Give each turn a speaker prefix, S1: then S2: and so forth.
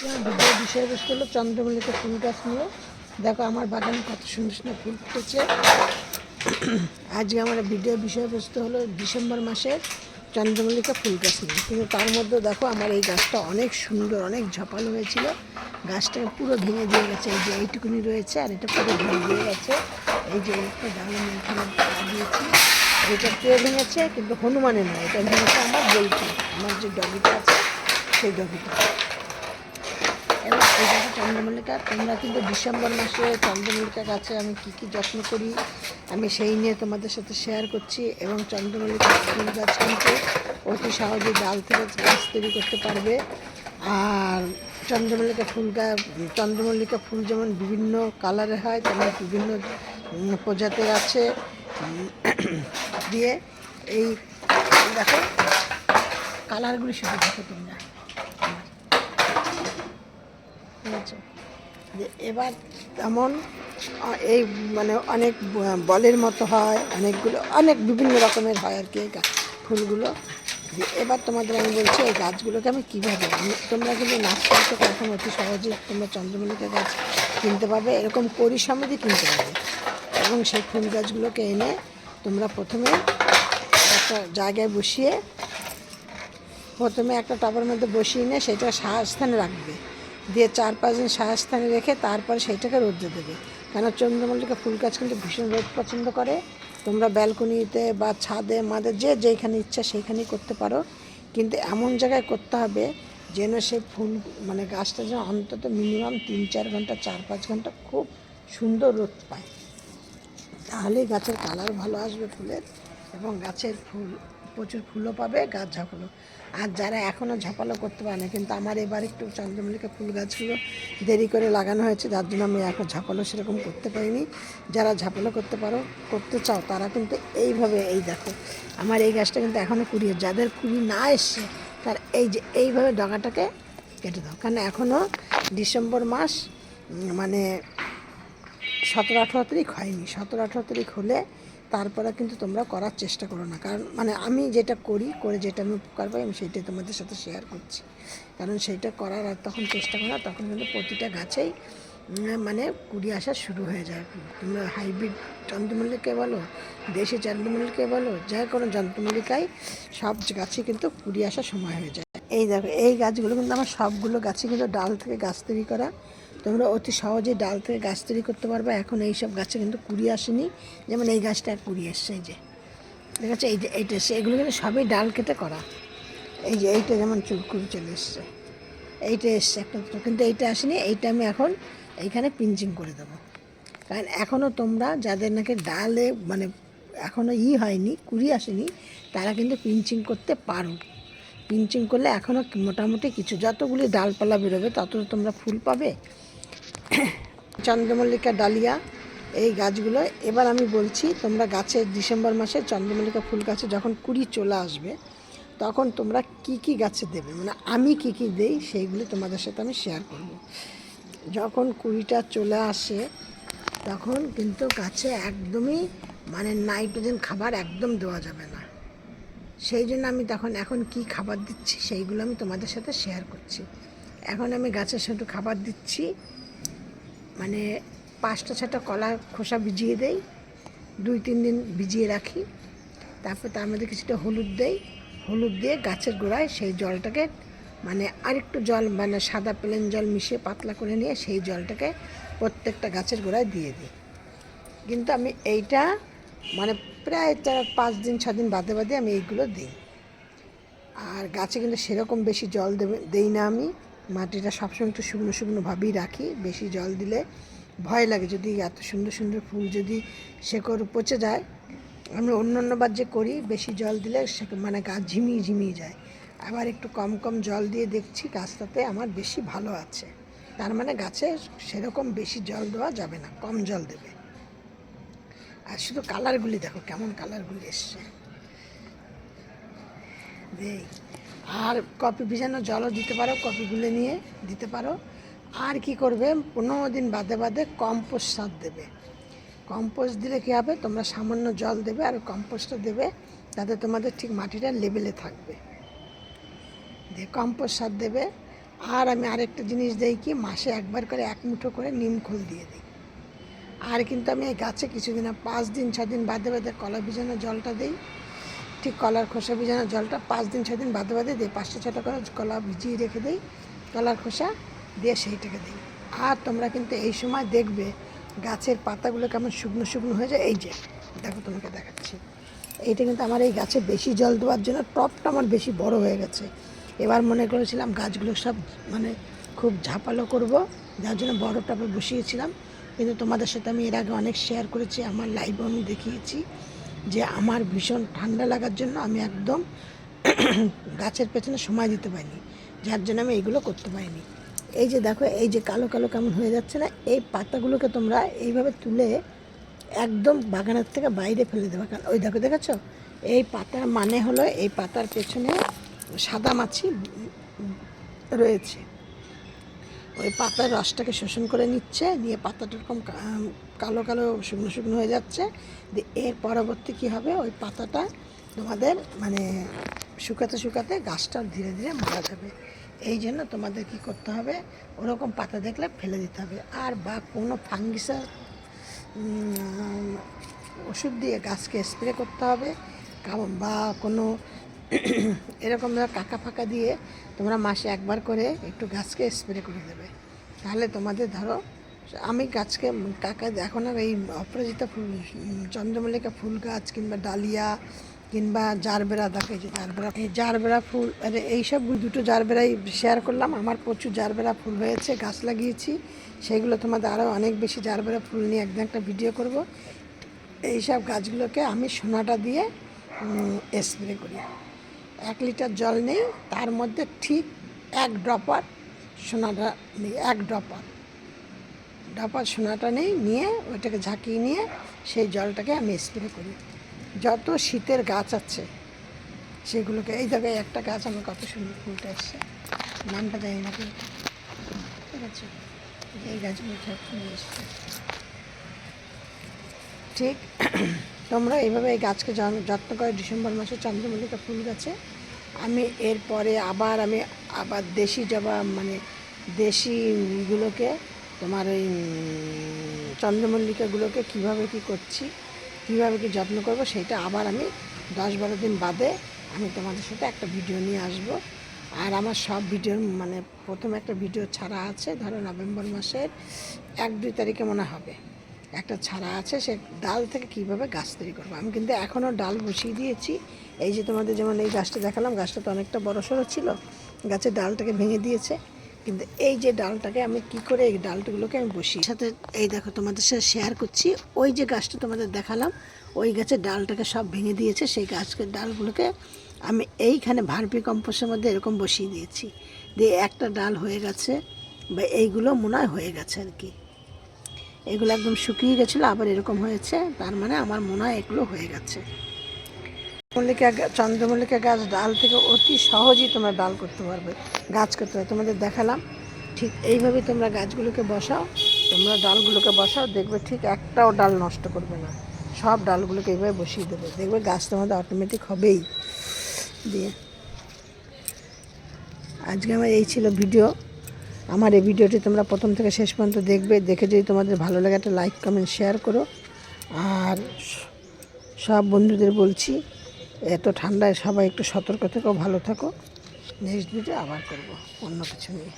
S1: ভিডিওর বিষয়বস্তু হলো চন্দ্রমল্লিকা ফুল গাছ নিয়ে। দেখো, আমার বাগানে কত সুন্দর সুন্দর ফুল ফুটেছে। আজকে আমার ভিডিওর বিষয়বস্তু হলো ডিসেম্বর মাসে চন্দ্রমল্লিকা ফুল গাছ নিয়ে। কিন্তু তার মধ্যে দেখো, আমার এই গাছটা অনেক সুন্দর, অনেক ঝপালো হয়েছিল। গাছটা পুরো ভেঙে দিয়ে গেছে, এই যে এইটুকুনি রয়েছে, আর এটা পুরো ভেঙে দিয়ে গেছে। এই যে একটা ডাল এখানে দিয়েছি। এটা পুরো ভেঙেছে, কিন্তু হনুমানের নয়, এটা ভেঙেছে আমার বলছি আমার যে ডগিটা আছে, সেই ডগিটা। এবং এই গাছে চন্দ্রমল্লিকা। তোমরা কিন্তু ডিসেম্বর মাসে চন্দ্রমল্লিকা গাছে আমি কী কী যত্ন করি, আমি সেই নিয়ে তোমাদের সাথে শেয়ার করছি এবং চন্দ্রমল্লিকা ফুল গাছ কিন্তু অতি সহজে ডাল থেকে গাছ তৈরি করতে পারবে। আর চন্দ্রমল্লিকা ফুল গাছ চন্দ্রমল্লিকা ফুল যেমন বিভিন্ন কালারের হয়, তেমন বিভিন্ন প্রজাতির আছে। দিয়ে এই, দেখো কালারগুলি শুধু দেখো তোমরা। বুঝেছ? যে এবার তেমন এই মানে অনেক বলের মতো হয়, অনেকগুলো, অনেক বিভিন্ন রকমের হয় আর কি ফুলগুলো। এবার তোমাদের আমি বলছি, এই গাছগুলোকে আমি কীভাবে তোমরা কিন্তু নার্সারি থেকে এখন অতি সহজে তোমরা চন্দ্রমল্লিকা গাছ কিনতে পারবে, এরকম করি কিনতে পারবে। এবং সেই ফুল গাছগুলোকে এনে তোমরা প্রথমে একটা জায়গায় বসিয়ে, প্রথমে একটা টবের মধ্যে বসিয়ে নিয়ে সেটা স্থানে রাখবে। দিয়ে চার দিন স্থানে রেখে তারপরে সেইটাকে রোদ্রে দেবে। কেন চন্দ্রমল্লিকা ফুল গাছ কিন্তু ভীষণ রোদ পছন্দ করে। তোমরা ব্যালকনিতে বা ছাদে, মাদে যে যেখানে ইচ্ছা সেইখানেই করতে পারো। কিন্তু এমন জায়গায় করতে হবে যেন সে ফুল মানে গাছটা যেন অন্তত মিনিমাম তিন চার ঘণ্টা, চার পাঁচ ঘণ্টা খুব সুন্দর রোদ পায়। তাহলেই গাছের কালার ভালো আসবে ফুলের এবং গাছের ফুল প্রচুর ফুলও পাবে, গাছ ঝাপালো। আর যারা এখনও ঝাপালো করতে পারে না, কিন্তু আমার এবার একটু চন্দ্রমল্লিকা ফুল গাছগুলো দেরি করে লাগানো হয়েছে, যার জন্য আমি এখন ঝাপালো সেরকম করতে পারিনি। যারা ঝাপালো করতে পারো, করতে চাও, তারা কিন্তু এইভাবে, এই দেখো, আমার এই গাছটা কিন্তু এখনও কুড়িয়ে যাদের কুড়ি না এসছে, তার এই যে, এইভাবে ডগাটাকে কেটে দাও। কারণ এখনও ডিসেম্বর মাস মানে সতেরো আঠারো তারিখ হয়নি। সতেরো আঠারো তারিখ হলে তারপরে কিন্তু তোমরা করার চেষ্টা করো না। কারণ মানে আমি যেটা করি, করে যেটা আমি উপকার পাই, আমি সেইটাই তোমাদের সাথে শেয়ার করছি। কারণ সেইটা করার আর তখন চেষ্টা করো তখন কিন্তু প্রতিটা গাছেই মানে কুড়ি আসা শুরু হয়ে যায়। তোমরা হাইব্রিড চন্দ্রমল্লিকায় বলো, দেশি চন্দ্রমল্লিকায় বলো, যে কোনো চন্দ্রমল্লিকায় সব গাছে কিন্তু কুড়ি আসার সময় হয়ে যায়। এই দেখো, এই গাছগুলো কিন্তু আমার সবগুলো গাছে কিন্তু ডাল থেকে গাছ তৈরি করা। তোমরা অতি সহজেই ডাল থেকে গাছ তৈরি করতে পারবে। এখন এই সব গাছে কিন্তু কুড়ি আসেনি। যেমন এই গাছটা কুড়ি এসছে, এই যে। ঠিক আছে? এই যে এইটা এসছে। এগুলো কিন্তু সবই ডাল কেটে করা। এই যে এইটা যেমন চুলকুড়ি চলে এসছে। এইটা এসছে একটা কিন্তু এইটা আসেনি। এইটা আমি এখন এইখানে পিঞ্চিং করে দেবো। কারণ এখনও তোমরা যাদের নাকি ডালে মানে এখনও ই হয়নি, কুড়ি আসেনি, তারা কিন্তু পিঞ্চিং করতে পারো। পিঞ্চিং করলে এখনও মোটামুটি কিছু, যতগুলি ডালপালা বেরোবে তত তোমরা ফুল পাবে। চন্দ্রমল্লিকা ডালিয়া, এই গাছগুলো। এবার আমি বলছি, তোমরা গাছে ডিসেম্বর মাসে চন্দ্রমল্লিকা ফুল গাছে যখন কুড়ি চলে আসবে, তখন তোমরা কি কি গাছে দেবে? মানে আমি কি কি দেই, সেইগুলি তোমাদের সাথে আমি শেয়ার করব। যখন কুড়িটা চলে আসে, তখন কিন্তু গাছে একদমই মানে নাইট্রোজেন খাবার একদম দেওয়া যাবে না। সেই জন্য আমি তখন, এখন কি খাবার দিচ্ছি, সেইগুলো আমি তোমাদের সাথে শেয়ার করছি। এখন আমি গাছের সাথে খাবার দিচ্ছি মানে পাঁচটা ছটা কলা খোসা ভিজিয়ে দেই, দুই, তিন দিন ভিজিয়ে রাখি। তারপর তার মধ্যে কিছুটা হলুদ দেই। হলুদ দিয়ে গাছের গোড়ায় সেই জলটাকে মানে আরেকটু জল মানে সাদা প্লেন জল মিশিয়ে পাতলা করে নিয়ে সেই জলটাকে প্রত্যেকটা গাছের গোড়ায় দিয়ে দিই। কিন্তু আমি এইটা মানে প্রায় চার, পাঁচ দিন, ছ দিন বাদে বাদে আমি এইগুলো দিই। আর গাছে কিন্তু সেরকম বেশি জল দেবে, দেই না আমি। মাটিটা সবসময় একটু শুকনো শুকনোভাবেই রাখি, বেশি জল দিলে ভয় লাগে যদি এত সুন্দর সুন্দর ফুল যদি শেকড় পচে যায়। আমি অন্য অন্যবার যে করি, বেশি জল দিলে সে মানে গাছ ঝিমিয়ে ঝিমিয়ে যায়। আবার একটু কম কম জল দিয়ে দেখছি গাছটাতে আমার বেশি ভালো আছে। তার মানে গাছে সেরকম বেশি জল দেওয়া যাবে না, কম জল দেবে। আর শুধু কালারগুলি দেখো, কেমন কালারগুলি এসছে। দেই। আর কপি ভিজানো জলও দিতে পারো কপি গুলে নিয়ে দিতে পারো। আর কি করবে? পনেরো দিন বাদে বাদে কম্পোস্ট সার দেবে। কম্পোস্ট দিলে কী হবে? তোমরা সামান্য জল দেবে আর কম্পোস্টটা দেবে তাতে তোমাদের ঠিক মাটিটা লেভেলে থাকবে। দিয়ে কম্পোস্ট সার দেবে। আর আমি আরেকটা জিনিস দেই কি, মাসে একবার করে এক মুঠো করে নিম খোল দিয়ে দিই। আর কিন্তু আমি এই গাছে কিছুদিন পাঁচ দিন ছ দিন বাদে বাদে কলা ভিজানো জলটা দিই। ঠিক কলার খোসা ভিজানো জলটা পাঁচ দিন ছ দিন বাদে বাদে দিই পাঁচটা ছটা করে কলা ভিজিয়ে রেখে দিই, কলার খোসা দিয়ে সেইটাকে দিই। আর তোমরা কিন্তু এই সময় দেখবে গাছের পাতাগুলো কেমন শুকনো শুকনো হয়ে যায়। এই যে, দেখো তোমাকে দেখাচ্ছি। এইটা কিন্তু আমার এই গাছে বেশি জল দেওয়ার জন্য টপটা আমার বেশি বড় হয়ে গেছে। এবার মনে করেছিলাম গাছগুলো সব মানে খুব ঝাপালো করব, যার জন্য বড় টপে বসিয়েছিলাম। কিন্তু তোমাদের সাথে আমি এর আগে অনেক শেয়ার করেছি, আমার লাইভও আমি দেখিয়েছি। যে আমার ভীষণ ঠান্ডা লাগার জন্য আমি একদম গাছের পেছনে সময় দিতে পারিনি, যার জন্য আমি এইগুলো করতে পারিনি। এই যে দেখো, এই যে কালো কালো কেমন হয়ে যাচ্ছে না, এই পাতাগুলোকে তোমরা এইভাবে তুলে একদম বাগানের থেকে বাইরে ফেলে দেবে। কারণ ওই দেখো, দেখেছ? এই পাতার মানে হলো এই পাতার পেছনে সাদা মাছি রয়েছে। ওই পাতার রসটাকে শোষণ করে নিচ্ছে নিয়ে পাতাটা এরকম কালো কালো শুকনো শুকনো হয়ে যাচ্ছে। দিয়ে এর পরবর্তী কী হবে? ওই পাতাটা তোমাদের মানে শুকাতে শুকাতে গাছটা ধীরে ধীরে মারা যাবে। এই জন্য তোমাদের কি করতে হবে? ওরকম পাতা দেখলে ফেলে দিতে হবে। আর বা কোনো ফাঙ্গিসার ওষুধ দিয়ে গাছকে স্প্রে করতে হবে। বা কোনো এরকম ধরো কাকা ফাঁকা দিয়ে তোমরা মাসে একবার করে একটু গাছকে স্প্রে করে দেবে। তাহলে তোমাদের ধরো, আমি গাছকে কাকা এখন আর এই অপরাজিতা ফুল চন্দ্রমল্লিকা ফুল গাছ কিংবা ডালিয়া কিংবা জারবেরা, দেখে যে জারবেরা, এই জারবেরা ফুল, আরে এইসব দুটো জারবেরাই শেয়ার করলাম। আমার প্রচুর জারবেরা ফুল হয়েছে, গাছ লাগিয়েছি। সেগুলো তোমাদের আরও অনেক বেশি জারবেরা ফুল নিয়ে একদিন একটা ভিডিও করব। এইসব গাছগুলোকে আমি সোনাটা দিয়ে স্প্রে করি। এক লিটার জল নেই, তার মধ্যে ঠিক এক ড্রপার সোনাটা নেই, এক ড্রপার। ড্রপার সোনাটা নেই, নিয়ে ওইটাকে ঝাঁকিয়ে নিয়ে সেই জলটাকে আমি স্প্রে করি। যত শীতের গাছ আছে সেগুলোকে, এই জায়গায় একটা গাছ আমার কত সুন্দর ফুলটা এসছে, নামটা জানি না ঠিক আছে, এই গাছগুলো ঠিক তোমরা এইভাবে এই গাছকে যত্ন করে ডিসেম্বর মাসে চন্দ্রমল্লিকা ফুল গাছে। আমি এরপরে আবার আমি আবার দেশি জবা মানে দেশিগুলোকে তোমার ওই চন্দ্রমল্লিকাগুলোকে কীভাবে কী করছি, কীভাবে কী যত্ন করব সেটা আবার আমি দশ বারো দিন বাদে আমি তোমাদের সাথে একটা ভিডিও নিয়ে আসব। আর আমার সব ভিডিওর মানে প্রথম একটা ভিডিও ছাড়া আছে, ধরো নভেম্বর মাসের এক দুই তারিখে মনে হবে। একটা ছাড়া আছে, সে ডাল থেকে কীভাবে গাছ তৈরি করব? আমি কিন্তু এখনও ডাল বসিয়ে দিয়েছি। এই যে তোমাদের যেমন এই গাছটা দেখালাম, গাছটা তো অনেকটা বড় সড়ো ছিল, গাছের ডালটাকে ভেঙে দিয়েছে। কিন্তু এই যে ডালটাকে আমি কি করে এই ডালগুলোকে আমি বসি সাথে এই দেখো তোমাদের সাথে শেয়ার করছি। ওই যে গাছটা তোমাদের দেখালাম, ওই গাছের ডালটাকে সব ভেঙে দিয়েছে, সেই গাছের ডালগুলোকে আমি এইখানে ভার্পি কম্পোস্টের মধ্যে এরকম বসিয়ে দিয়েছি। দিয়ে একটা ডাল হয়ে গেছে, বা এইগুলো মনে হয় হয়ে গেছে আর কি। এগুলো একদম শুকিয়ে গেছিল, আবার এরকম হয়েছে। তার মানে আমার মনে হয় এগুলো হয়ে গেছে। মল্লিকা চন্দ্রমল্লিকা গাছ ডাল থেকে অতি সহজেই তোমরা ডাল করতে পারবে, গাছ করতে পারবে। তোমাদের দেখালাম, ঠিক এইভাবে তোমরা গাছগুলোকে বসাও, তোমরা ডালগুলোকে বসাও, দেখবে ঠিক একটাও ডাল নষ্ট করবে না। সব ডালগুলোকে এইভাবে বসিয়ে দেবে। দেখবে গাছ তোমাদের অটোমেটিক হবেই। দিয়ে। আজকে আমার এই ছিল ভিডিও আমার এই ভিডিওটি তোমরা প্রথম থেকে শেষ পর্যন্ত দেখবে। দেখে যদি তোমাদের ভালো লাগে, একটা লাইক কমেন্ট শেয়ার করো। আর সব বন্ধুদের বলছি, এত ঠান্ডায় সবাই একটু সতর্ক থেকো, ভালো থাকো। নেক্সট ভিডিও আবার করব, অন্য কিছু নিয়ে।